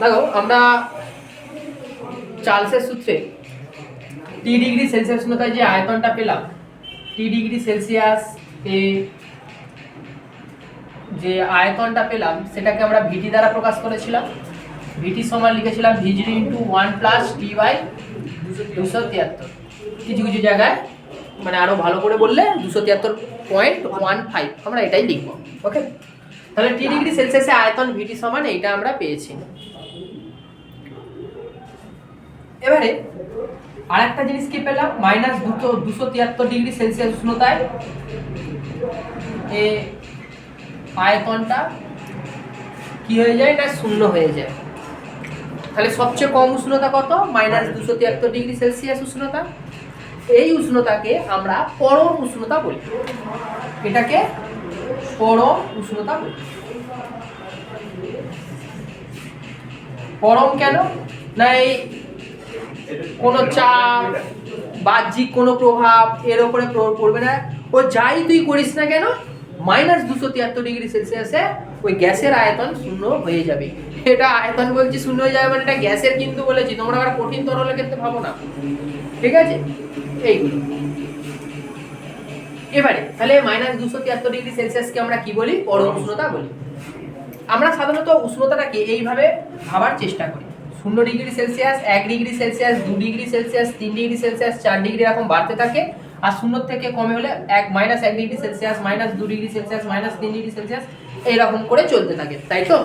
দেখো, আমরা চার্লসের সূত্রে টি ডিগ্রি সেলসিয়াস উষ্ণতায় যে আয়তনটা পেলাম টি ডিগ্রি সেলসিয়াস এ যে আয়তনটা পেলাম, সেটাকে আমরা ভিটি দ্বারা প্রকাশ করেছিলাম। ভিটি সমান লিখেছিলাম V G into one plus T by দুশো তিয়াত্তর। কিছু কিছু জায়গায় মানে আরও ভালো করে বললে, দুশো তিয়াত্তর পয়েন্ট ওয়ান ফাইভ আমরা এটাই লিখব ওকে তাহলে টি ডিগ্রি সেলসিয়াসে আয়তন ভিটি সমান, এইটা আমরা পেয়েছি। এবারে আর একটা জিনিস কি পেলাম? মাইনাস দুশো দুশো তিয়াত্তর ডিগ্রি সেলসিয়াস উষ্ণতায়। এ আয়তনটা কি হয়ে যায় না শূন্য হয়ে যায়? তাহলে সবচেয়ে কম উষ্ণতা কত? মাইনাস দুশো তিয়াত্তর ডিগ্রি সেলসিয়াস উষ্ণতা। এই উষ্ণতাকে আমরা পরম উষ্ণতা বলি। এটাকে পরম উষ্ণতা বলি। পরম কেন? না, এই কোনো চাপ, বাহ্যিক কোনো প্রভাব, এর ওপরে প্রভাব পড়বে না। ও যাই তুই করিস না কেন মাইনাস দুশো তিয়াত্তর ডিগ্রি সেলসিয়াসে ওই গ্যাসের আয়তন শূন্য হয়ে যাবে। এটা আয়তন বলছি শূন্য হয়ে যাবে মানে এটা গ্যাসের কিন্তু বলেছি, তোমরা আবার কঠিন তরলের ক্ষেত্রে ভাবো না। ঠিক আছে? এইগুলো। এবারে, তাহলে মাইনাস দুশো তিয়াত্তর ডিগ্রি সেলসিয়াসকে আমরা কি বলি? পরম উষ্ণতা বলি। আমরা সাধারণত উষ্ণতাটাকে এইভাবে ভাবার চেষ্টা করি। শূন্য ডিগ্রি সেলসিয়াস, এক ডিগ্রি সেলসিয়াস, দু ডিগ্রি সেলসিয়াস, তিন ডিগ্রি সেলসিয়াস, চার ডিগ্রি এরকম বাড়তে থাকে। আর শূন্য থেকে কমে হলে এক মাইনাস এক ডিগ্রি সেলসিয়াস মাইনাস দু ডিগ্রি সেলসিয়াস মাইনাস তিন ডিগ্রি সেলসিয়াস এইরকম করে চলতে থাকে। তাই তো?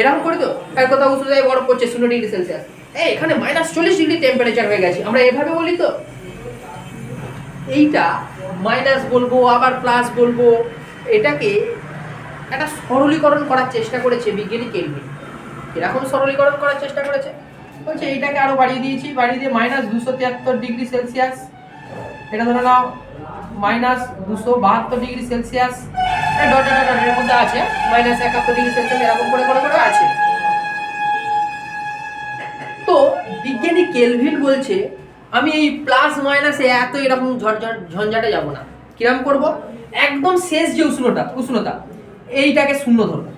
এরকম করে তো? এক কথা উষ্ণতায় বরফ পড়ছে শূন্য ডিগ্রি সেলসিয়াস। এই, এখানে মাইনাস চল্লিশ ডিগ্রি টেম্পারেচার হয়ে গেছে। আমরা এভাবে বলি তো? এইটা মাইনাস বলব, আবার প্লাস বলব, এটাকে একটা সরলীকরণ করার চেষ্টা করেছে বিজ্ঞানী কেলভিন। এরকম সরলীকরণ করার চেষ্টা করেছে। বলছে, এইটাকে আরও বাড়িয়ে দিয়েছি, বাড়িয়ে দিয়ে মাইনাস দুশো তিয়াত্তর ডিগ্রি সেলসিয়াস এটা ধরে নাও মাইনাস দুশো বাহাত্তর ডিগ্রি সেলসিয়াস ডট এর মধ্যে আছে মাইনাস একাত্তর ডিগ্রি সেলসিয়াস এরকম করে করে করে আছে। তো বিজ্ঞানী কেলভিন বলছে, আমি এই প্লাস এত এরকম ঝঞ্ঝাটে যাব না। কিরম করব? একদম শেষ যে উষ্ণতা উষ্ণতা, এইটাকে শূন্য ধরবো।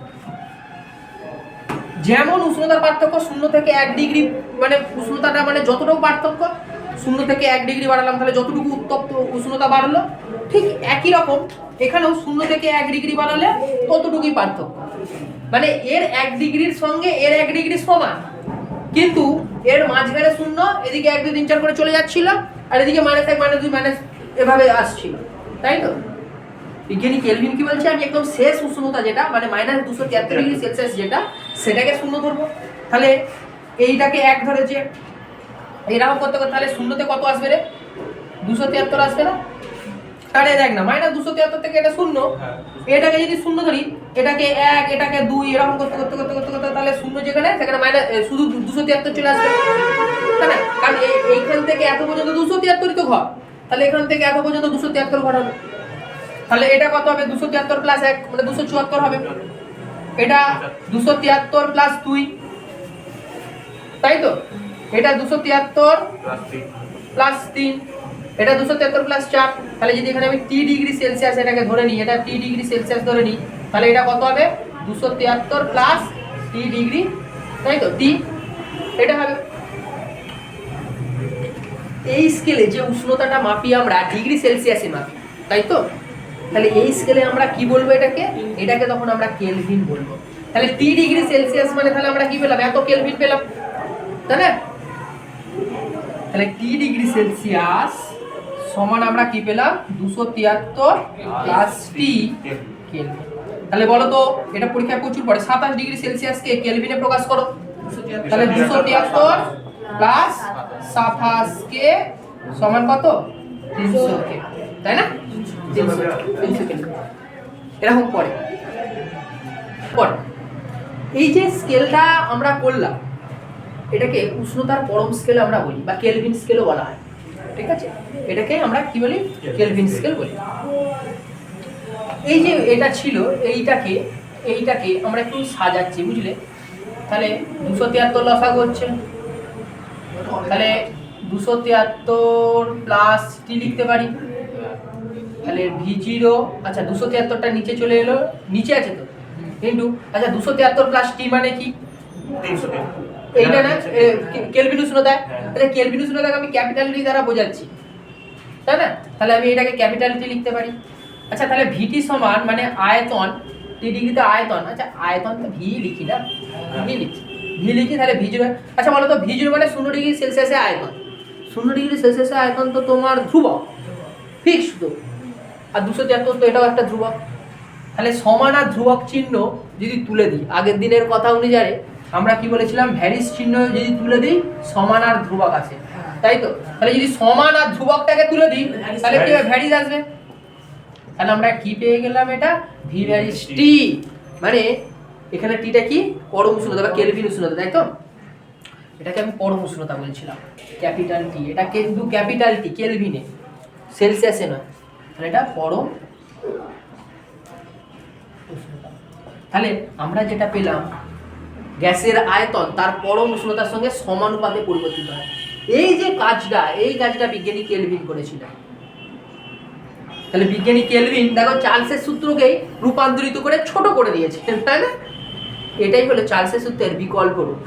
যেমন উষ্ণতার পার্থক্য শূন্য থেকে এক ডিগ্রি মানে উষ্ণতাটা মানে যতটুকু পার্থক্য, শূন্য থেকে এক ডিগ্রি বাড়ালাম, তাহলে যতটুকু উত্তপ্ত উষ্ণতা বাড়লো, ঠিক একই রকম এখানেও শূন্য থেকে এক ডিগ্রি বাড়ালে ততটুকুই পার্থক্য। মানে এর এক ডিগ্রির সঙ্গে এর এক ডিগ্রি সমান, কিন্তু এর মাঝখানে শূন্য, এদিকে এক, দুই, তিন, চার করে চলে যাচ্ছিল, আর এদিকে মাইনাস এক মাইনাস দুই মাইনাস এভাবে আসছিল, তাই তো? বিজ্ঞানী কেলভিন কি বলছে? আমি একদম শেষ উষ্ণতা যেটা মানে মাইনাস দুশো তিয়াত্তর ডিগ্রি সেলসিয়াস যেটা সেটাকে শূন্য ধরবো। তাহলে এইটাকে এক ধরেছে এরকম করতে করতে তাহলে শূন্যতে কত আসবে রে? দুশো তিয়াত্তর আসবে না? আরে দেখ না মাইনাস দুশো তিয়াত্তর থেকে এটা শূন্য। এটাকে যদি শূন্য ধরি এটাকে এক এটাকে দুই এরকম করতে করতে করতে করতে করতে তাহলে শূন্য যেখানে সেখানে মাইনাস শুধু দুশো তিয়াত্তর চলে আসবে। তাই না? কারণ এই- এইখান থেকে এত পর্যন্ত দুশো তিয়াত্তরই তো ঘর। তাহলে এখান থেকে এত পর্যন্ত দুশো তিয়াত্তর ঘর হবে। তাহলে এটা কত হবে? দুশো তিয়াত্তর প্লাস এক মানে দুশো চুয়াত্তর হবে। এটা দুশো তিয়াত্তর প্লাস দুই। তাই তো? এটা দুশো তিয়াত্তর প্লাস তিন। এটা দুশো তিয়াত্তর প্লাস চার। তাহলে যদি এখানে আমি টি ডিগ্রি সেলসিয়াস এটাকে ধরে নিই এটা টি ডিগ্রি সেলসিয়াস ধরে নিই তাহলে এটা কত হবে? দুশো তিয়াত্তর প্লাস টি ডিগ্রি তাই তো? টি এটা হবে এই স্কেলে যে উষ্ণতাটা মাপি আমরা ডিগ্রি সেলসিয়াসে মাপি। তাই তো? তাহলে এই স্কেলে আমরা কি বলব এটাকে? এটাকে তখন আমরা কেলভিন বলব। তাহলে টি ডিগ্রি সেলসিয়াস মানে তাহলে আমরা কি পেলাম? এত কেলভিন পেলাম। তাই না? তাহলে টি ডিগ্রি সেলসিয়াস সমান আমরা কি পেলাম? দুশো তিয়াত্তর প্লাস টি কেলভিন তাহলে বলো তো, এটা পরীক্ষায় প্রচুর পড়ে। সাতাশ ডিগ্রি সেলসিয়াসকে কেলভিনে প্রকাশ করো। তাহলে দুশো তিয়াত্তর প্লাস সাতাশকে সমান কত? তিনশো কে। তাই না? এরকম পড়ে পড়ে এই যে স্কেলটা আমরা করলাম, এটাকে উষ্ণতার পরম স্কেল আমরা বলি, বা কেলভিন স্কেলও বলা হয়, ঠিক আছে? এটাকে আমরা কি বলি? কেলভিন স্কেল বলি। এই যে এটা ছিল, এইটাকে এইটাকে আমরা একটু সাজাচ্ছি, বুঝলে? তাহলে দুশো তিয়াত্তর লসাগু হচ্ছে। তাহলে দুশো তিয়াত্তর প্লাস টি লিখতে পারি। তাহলে ভি জিরো আচ্ছা দুশো তিয়াত্তরটা নিচে চলে এলো। নিচে আছে তো? ইন্টু আচ্ছা দুশো তিয়াত্তর প্লাস টি মানে কি? এইটা না? কেলভিন উষ্ণতা হ্যাঁ। তাহলে কেলভিন উষ্ণতাকে আমি ক্যাপিটাল টি দ্বারা বোঝাচ্ছি। তাই না? তাহলে আমি এটাকে ক্যাপিটাল টি লিখতে পারি। আচ্ছা তাহলে ভিটি সমান মানে আয়তন টি ডিগ্রিতে আয়তন। আচ্ছা আয়তন তো ভি লিখি না? ভি লিখি। ভি লিখি তাহলে ভি জিরো আচ্ছা বলো তো ভি জিরো মানে শূন্য ডিগ্রি সেলসিয়াসে আয়তন। শূন্য ডিগ্রি সেলসিয়াসে আয়তন তো তোমার ধ্রুবক। ফিক্স তো। আর দুশো তিয়াত্তর তো এটাও একটা ধ্রুবক। তাহলে সমান আর ধ্রুবক চিহ্ন যদি তুলে দিই, আগের দিনের কথা অনুযায়ী আমরা কি বলেছিলাম, ভ্যারিস চিহ্ন যদি তুলে দিই, সমান আর ধ্রুবক আছে। তাই তো? তাহলে যদি সমান আর ধ্রুবকটাকে তুলে দিই, তাহলে কি ভ্যারিস আসবে। তাহলে আমরা কি পেয়ে গেলাম এটা? V varies T. মানে এখানে টিটা কি? পরম উষ্ণতা বা কেলভিন উষ্ণতা তাই তো? এটাকে আমি পরম উষ্ণতা বলছিলাম, ক্যাপিটাল টি। এটা কিন্তু ক্যাপিটাল টি, কেলভিনে। সেলসিয়াসে নয়। তাহলে এটা পরম তাহলে আমরা যেটা পেলাম, গ্যাসের আয়তন তার পরম উষ্ণতার সঙ্গে সমানুপাতে পরিবর্তিত হয়। এই যে কাজটা, এই কাজটা বিজ্ঞানী কেলভিন করেছিলেন। তাহলে বিজ্ঞানী কেলভিন, দেখো চার্লসের সূত্রকেই রূপান্তরিত করে ছোট করে দিয়েছেন তাই না? এটাই হলো চার্লসের সূত্রের বিকল্প রূপ।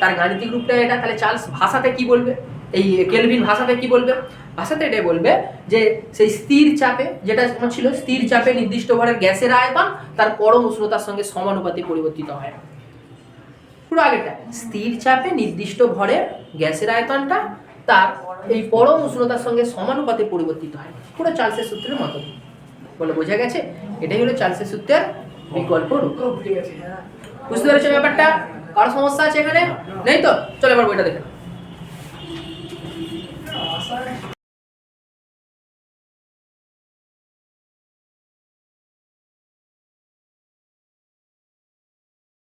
তার গাণিতিক রূপটা এটা, তাহলে চার্লস ভাষাতে কি বলবে? এই কেলভিন ভাষাতে কি বলবে? ভাষাতে এটাই বলবে যে সেই স্থির চাপে যেটা ছিল স্থির চাপে নির্দিষ্ট ভরের গ্যাসের আয়তন তার পরম উষ্ণতার সঙ্গে সমানুপাতে পরিবর্তিত হয়। পুরো আগেরটা স্থির চাপে নির্দিষ্ট ভরের গ্যাসের আয়তনটা তার এই পরম উষ্ণতার সঙ্গে সমানুপাতে পরিবর্তিত হয়। পুরো চার্লসের সূত্রের মতো। বলে বোঝা গেছে এটাই হলো চার্লসের সূত্রের বিকল্প রূপ। বুঝতে পেরেছ ব্যাপারটা? কারও সমস্যা আছে এখানে? নেই তো? চলো এবার বইটা দেখে।